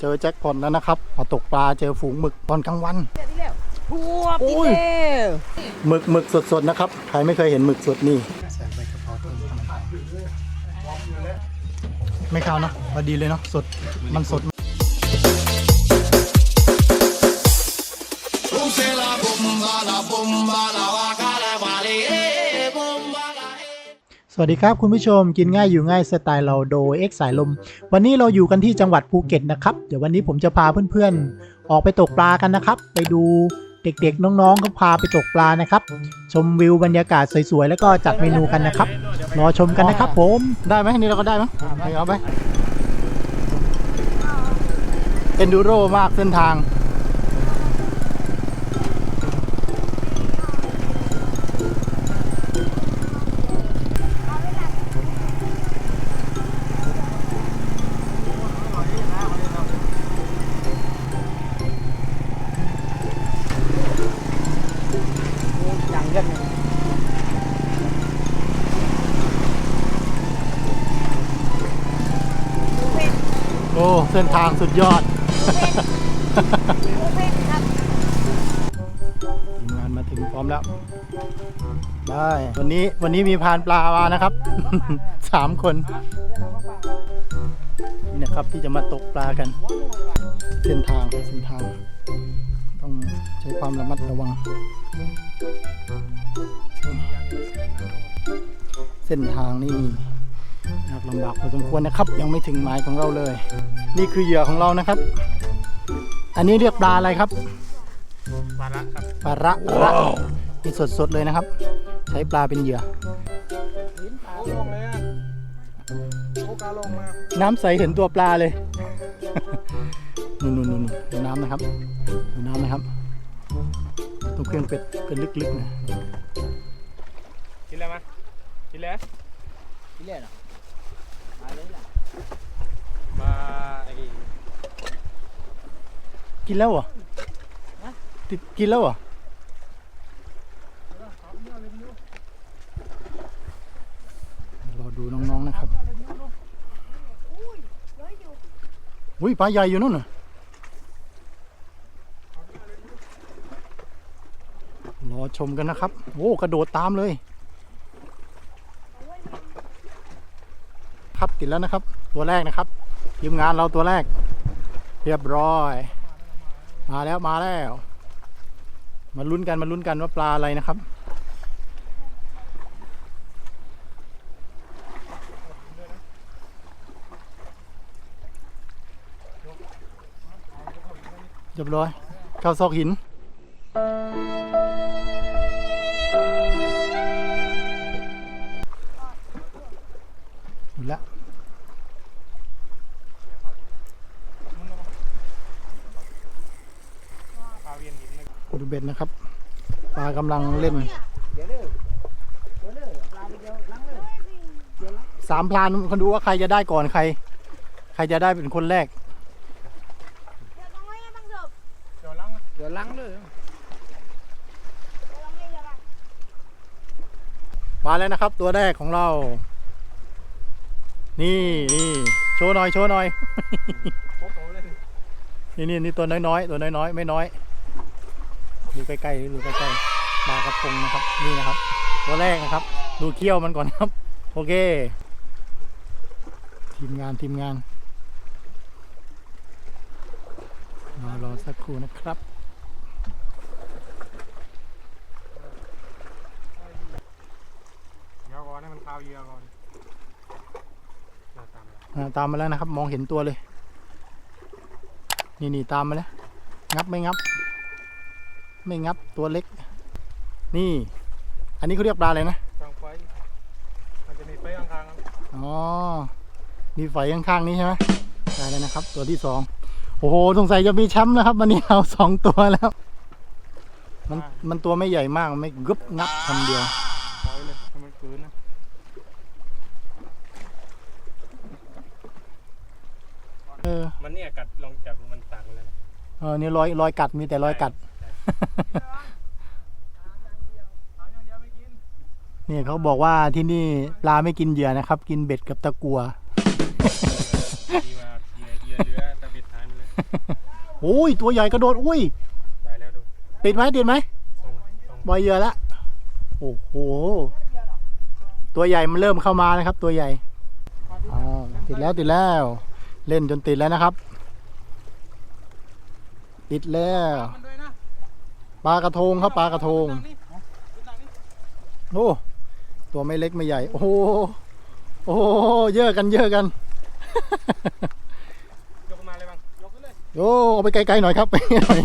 เจอแจ็คพอตแล้วนะครับมาตกปลาเจอฝูงหมึกตอนกลางวันพวบโอ้ติยเร็วหมึกหมึกสดๆนะครับ ใครไม่เคยเห็นหมึกสดนี่ใส่ใบกะเพราต้นไม่ขาวเนาะพอดีเลยเนาะสดมันสดสวั สดีครับคุณผู้ชมกินง่ายอยู่ง่ายสไตล์เราโดย X สายลม วันนี้เราอยู่กันที่จังหวัดภูเก็ตนะครับ เดี๋ยววันนี้ผมจะพาเพื่อนๆ ออกไปตกปลากันนะครับ ไปดูเด็กๆน้องๆเขาพาไปตกปลานะครับ ชมวิวบรรยากาศสวยๆแล้วก็จัดเมนูกันนะครับ รอชมกันนะครับผมได้ไหมนี่เราก็ได้ไหมเอาไปเอนดูโรมากเส้นทางอย่าง ส้นทางสุดยอดทีมงานมาถึงพร้อมแล้ว ได้ วันนี้วันนี้มีพานปลามานะครับ สามคน นี่นะครับที่จะมาตกปลากัน เส้นทางเส้นทาง ต้องใช้ความระมัดระวัง เส้นทางนี่ ยากลำบากพอสมควรนะครับ ยังไม่ถึงหมายของเราเลย นี่คือเหยื่อของเรานะครับ อันนี้เรียกปลาอะไรครับปลาละครับปลาระระนี่สดๆเลยนะครับ ใช้ปลาเป็นเหยื่อโอ้ลงเลยอะโอ้กาลงมาน้ำใสเห็นตัวปลาเลยนู่นนู่นนู่นดูน้ำนะครับดูน้ำนะครับตรงเครื่องเป็ดเป็นลึกๆนะกินแล้วมั้ยกินแล้วติเร็วมาเลยล่ะ มาไอ้ กินแล้วเหรอติดกินแล้วเหรอรอดูน้องๆนะครับอุ้ยปลาใหญ่อยู่นู่นน่ะรอชมกันนะครับโอ้กระโดดตามเลย ครับติดแล้วนะครับ ตัวแรกนะครับทีมงานเราตัวแรก เรียบร้อย มาแล้วมาแล้ว มาลุ้นกันมาลุ้นกันว่าปลาอะไรนะครับ เรียบร้อย เข้าซอกหินหมดแล้ว ปลาเวียนหิน เลยดูเบ็ดนะครับ ปลากำลังเล่นเดี๋ยวเร็วเดี๋ยวเร็วปลาไปเดียวล้างเลยสามพลานคนดูว่าใครจะได้ก่อนใคร ใครจะได้เป็นคนแรกเดี๋ยวล้างอะเดี๋ยวล้างเลยมาแล้วนะครับ ตัวแรกของเรา นี่นี่โชว์หน่อยโชว์หน่อยโป๊ะโป๊ะเลยนี่นี่นี่ตัวน้อยๆตัวน้อยๆไม่น้อย ดูใกล้ๆดูใกล้ๆปลากระพงนะครับ นี่นะครับ ตัวแรกนะครับ ดูเขี้ยวมันก่อนครับ โอเค ทีมงานทีมงานรอรอสักครู่นะครับเดี๋ยวก่อนให้มันคาวเหยื่อก่อนน่าตามแล้วอ่าตามมาแล้วนะครับ มองเห็นตัวเลย นี่นี่ตามมาแล้ว งับไม่งับ ไม่งับตัวเล็ก นี่ อันนี้เขาเรียกปลาอะไรนะกลางไฟมันจะมีไฟข้างๆครับอ๋อมีไฟข้างๆนี้ใช่ไหมได้แล้วนะครับ ตัวที่สองโอ้โหสงสัยจะมีแชมป์นะครับวันนี้เอาสองตัวแล้ว มันมันตัวไม่ใหญ่มากไม่กึบงับคำเดียวปล่อยเลยให้มันคืนนะเออมันเนี่ยกัดลองจับดูมันตักเลยนะเออนี่รอยรอยกัดมีแต่รอยกัด เอาอย่ยวไม่กินนี่เขาบอกว่าที่นี่ปลาไม่กินเหยื่อนะครับ กินเบ็ดกับตะกัวดีกว่าเหยื่อเหยื่อเหลือตะบิดหายไปเลยอุ้ยตัวใหญ่กระโดดอุ้ยติดไหมติดไหมตรงตรงบอยเยอะละโอ้โหตัวใหญ่มันเริ่มเข้ามานะครับ ตัวใหญ่อ่าติดแล้วติดแล้ว เล่นจนติดแล้วนะครับ ติดแล้ว ปลากระทงครับปลากระทงนั่งนี่นั่งนี่โอ้ตัวไม่เล็กไม่ใหญ่ โอ้โหโอ้โหเยอะกันเยอะกันยกขึ้นมาเลยบ้างยกขึ้นเลยโอ้เอาไปไกลๆหน่อยครับไปหน่อย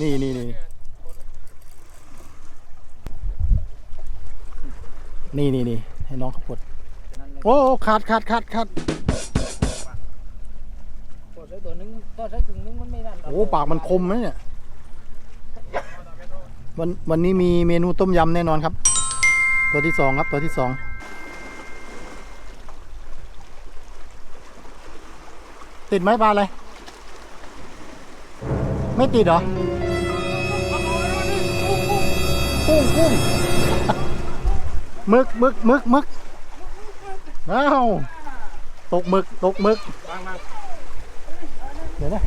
นี่นี่นี่นี่นี่นี่ให้น้องเขาปลดนั่นเลยโอ้ขาดขาดขาดขาดตัวใช้ตัวนึงตัวใช้ถึงนึงมันไม่ได้โอ้ปากมันคมนะเนี่ย วันวันนี้มีเมนูต้มยำแน่นอนครับ ตัวที่สองครับตัวที่สองติดไหมปลาอะไร ไม่ติดเหรอกุ้งกุ้งหมึกหมึกหมึกหมึกอ้าวตกหมึก ตกหมึกบ้างบ้างเดี๋ยวนะ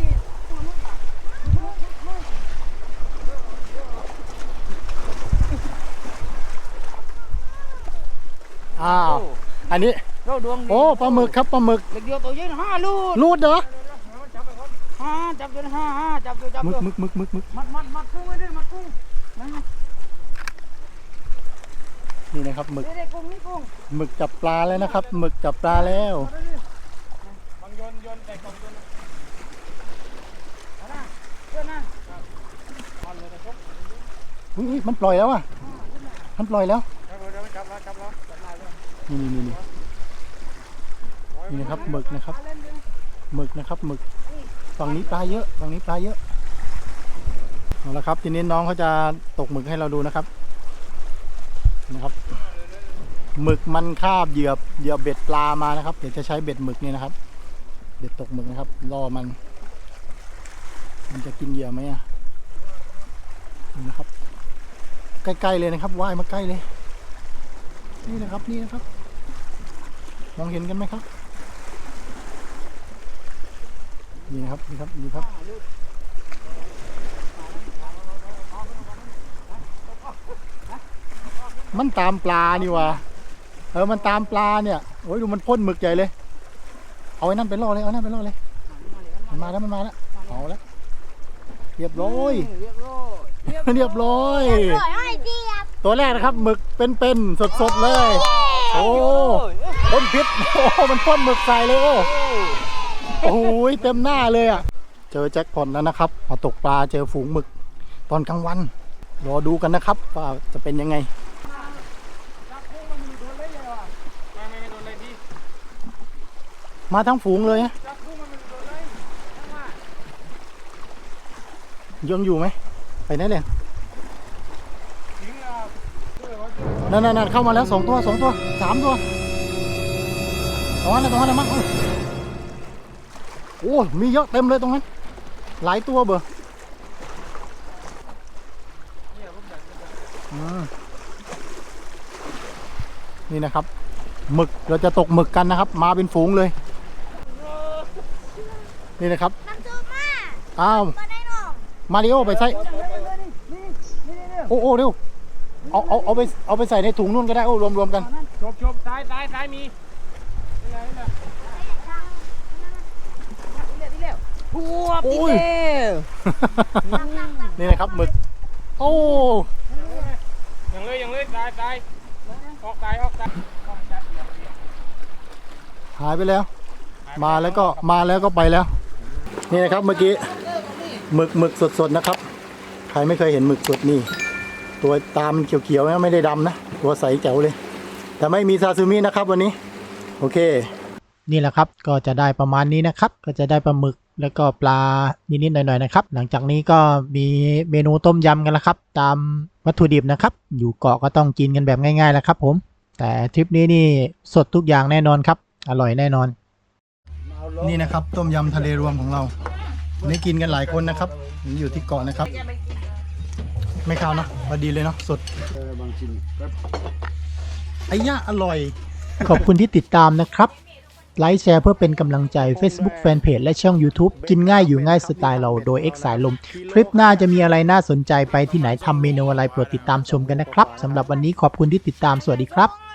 อ้าวอันนี้เราดวงดีโอ้ปลาหมึกครับปลาหมึกเด็กเดียวตัวใหญ่ห้าลูกรูดเหรอห้าจับตัวห้าห้าจับตัวจับหมึกตัวหมึกหมึกหมึกหมึกมัดมัดมัดกุ้งไว้ด้วยมัดกุ้งนั่นไงนี่นะครับหมึกเด็กกุ้งนี่กุ้งหมึกจับปลาแล้วนะครับหมึกจับปลาแล้วบางโยนโยนแต่กล่องโยนเอานะเพื่อนนะอ่อนเลยนะชกอุ๊ยมันปล่อยแล้วอะมันปล่อยแล้วเดี๋ยวเดี๋ยวจับแล้วจับแล้วจับลายแล้ว นี่นี่นี่นี่นี่นะครับหมึกนะครับหมึกนะครับหมึกฝั่งนี้ปลาเยอะฝั่งนี้ปลาเยอะเอาละครับทีนี้น้องเขาจะตกหมึกให้เราดูนะครับ นะครับหมึกมันคาบเหยื่อเหยื่อเบ็ดปลามานะครับ เดี๋ยวจะใช้เบ็ดหมึกนี่นะครับ เบ็ดตกหมึกนะครับล่อมัน มันจะกินเหยื่อไหมอะนี่นะครับ ใกล้ๆเลยนะครับว่ายมาใกล้เลย นี่นะครับนี่นะครับ มองเห็นกันไหมครับนี่นะครับนี่ครับนี่ครับมันตามปลานี่วะเออมันตามปลาเนี่ยโอ้ยดูมันพ่นหมึกใหญ่เลย เอาไอ้นั่นไปล่อเลยเอาไอ้นั่นไปล่อเลยมันมาแล้วมันมาแล้วเอาแล้วเรียบร้อยเรียบร้อยเรียบร้อยตัวแรกนะครับหมึกเป็นๆสดๆเลย โอ้ พ่นพิษโอ้มันพ่นหมึกใส่เลยโอ้โอ้โหเต็มหน้าเลยอะ เจอแจ็คพอตแล้วนะครับมาตกปลาเจอฝูงหมึก ตอนกลางวัน รอดูกันนะครับว่าจะเป็นยังไงมาทั้งฝูงเลยยังอยู่ไหม ไปไหนเลยนั่นนั่นๆเข้ามาแล้วสองตัวสองตัวสามตัว รงนั้นตรงนั้นนะมั้งเอ้าโอ้มีเยอะเต็มเลยตรงนั้น หลายตัวเบอร์นี่นะครับหมึกเราจะตกหมึกกันนะครับ มาเป็นฝูงเลย นี่นะครับอ้าวมาริโอไปใส่โอ้โอ้เร็วเอาเอาเอาไปเอาไปใส่ในถุงนู่นก็ได้โอ้รวมรวมกันชบชบซ้ายซ้ายซ้ายมี พวบโอ้ติดยแล้วนี่นะครับหมึก โอ้ยังเลยยังเลยซ้ายซ้ายออกซ้ายออกซ้ายหายไปแล้ว มาแล้วก็มาแล้วก็ไปแล้ว นี่นะครับเมื่อกี้หมึกหมึกสดๆนะครับ ใครไม่เคยเห็นหมึกสดนี่ ตัวตามเขียวๆนะไม่ได้ดำนะ ตัวใสแจ๋วเลย แต่ไม่มีซาซูมินะครับวันนี้ โอเค นี่แหละครับก็จะได้ประมาณนี้นะครับ ก็จะได้ปลาหมึกแล้วก็ปลานิดๆหน่อยๆนะครับ หลังจากนี้ก็มีเมนูต้มยำกันแล้วครับ ตามวัตถุดิบนะครับ อยู่เกาะก็ต้องกินกันแบบง่ายๆแล้วครับผม แต่ทริปนี้นี่สดทุกอย่างแน่นอนครับ อร่อยแน่นอน นี่นะครับ ต้มยำทะเลรวมของเราวันนี้กินกันหลายคนนะครับอยู่ที่เกาะนะครับ ไม่ข้าวเนาะพอดีเลยเนาะสดไอ้ย่าอร่อย ขอบคุณที่ติดตามนะครับไลค์แชร์เพื่อเป็นกำลังใจ Facebook Fanpage และช่อง YouTube กินง่ายอยู่ง่ายสไตล์เราโดย X สายลมคลิปหน้าจะมีอะไรน่าสนใจไปที่ไหนทำเมนูอะไรโปรดติดตามชมกันนะครับสำหรับวันนี้ขอบคุณที่ติดตามสวัสดีครับ